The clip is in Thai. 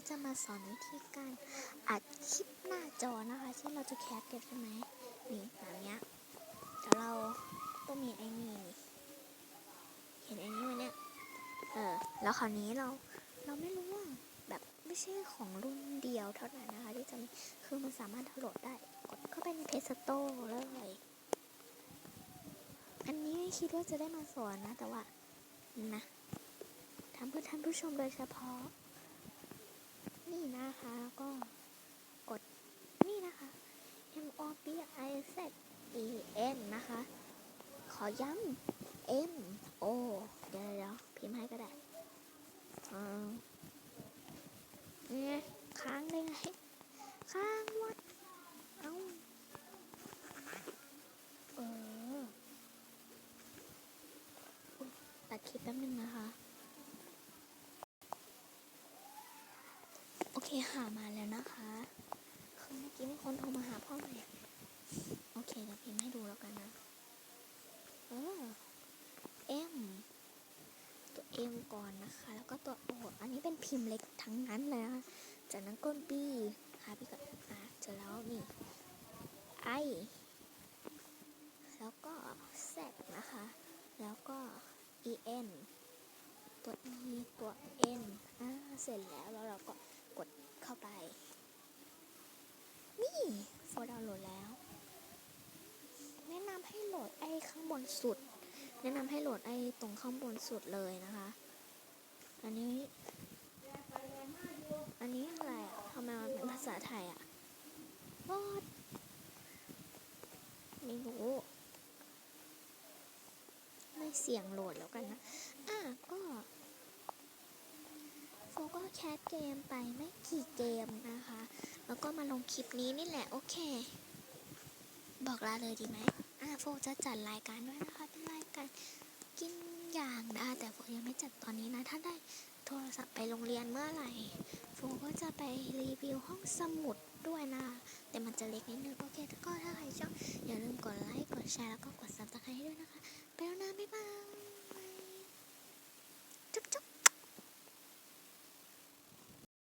นี้จะมาสอนวิธีการอัดคลิปหน้าจอนะคะ ที่เราจะแคปกันใช่ไหมนี่แบบเนี้ยเดี๋ยวเราต้องมีไอ้นี่เห็นไอ้นี่ไหมเนี่ยเออแล้วคราวนี้เราเราไม่รู้ว่าแบบไม่ใช่ของรุ่นเดียวเท่านั้นนะคะ ที่จะมีคือมันสามารถดาวโหลดได้กดเข้าไปในเพจสโตเลยอันนี้ไม่คิดว่าจะได้มาสอนนะ แต่ว่านะทำเพื่อท่านผู้ชมโดยเฉพาะ นี่นะคะก็กดนี่นะคะ M O B I Z E N นะคะ ขอย้ำ M O เดี๋ยวเดี๋ยวพิมพ์ให้ก็ได้อ่าเนี่ยค้างได้ไง ค้างวัดเอาเออตัดคลิปแป๊บนึงนะคะ โอ เคหามาแล้วนะคะ คือเมื่อกี้มีคนโทรมาหาพ่อใหม่โอเคเดี๋ยวพิมพ์ให้ดูแล้วกันนะ เออ M ตัว M ก่อนนะคะ แล้วก็ตัว O อันนี้เป็นพิมพ์เล็กทั้งนั้นเลยนะคะจากนั้นก้น B หาพี่ก่อนอะเจอแล้วนี่ I แล้วก็ Z นะคะ แล้วก็ E N ตัว E ตัว N อ่าเสร็จแล้วแล้วเราก็ กดเข้าไป นี่โฟลดาวโหลดแล้ว แนะนำให้โหลดไอ้ข้างบนสุด แนะนำให้โหลดไอ้ตรงข้างบนสุดเลยนะคะ อันนี้ อันนี้อะไรอะทำไมมันเป็นภาษาไทยอะวอดไม่รู้ไม่เสี่ยงโหลดแล้วกันนะ อะก็ แคสเกมไปไม่กี่เกมนะคะ แล้วก็มาลงคลิปนี้นี่แหละ โอเค บอกลาเลยดีไหมอะโฟจะจัดรายการด้วยนะคะเป็นรายการกินอย่างนะแต่โฟยังไม่จัดตอนนี้นะ ถ้าได้โทรศัพท์ไปโรงเรียนเมื่อไหร่โฟก็จะไปรีวิวห้องสมุดด้วยนะ แต่มันจะเล็กนิดนึงโอเคก็ถ้าใครชอบอย่าลืมกดไลค์กดแชร์แล้วก็กดซับสไครต์ให้ด้วยนะคะ ไปแล้วนะบ๊ายบาย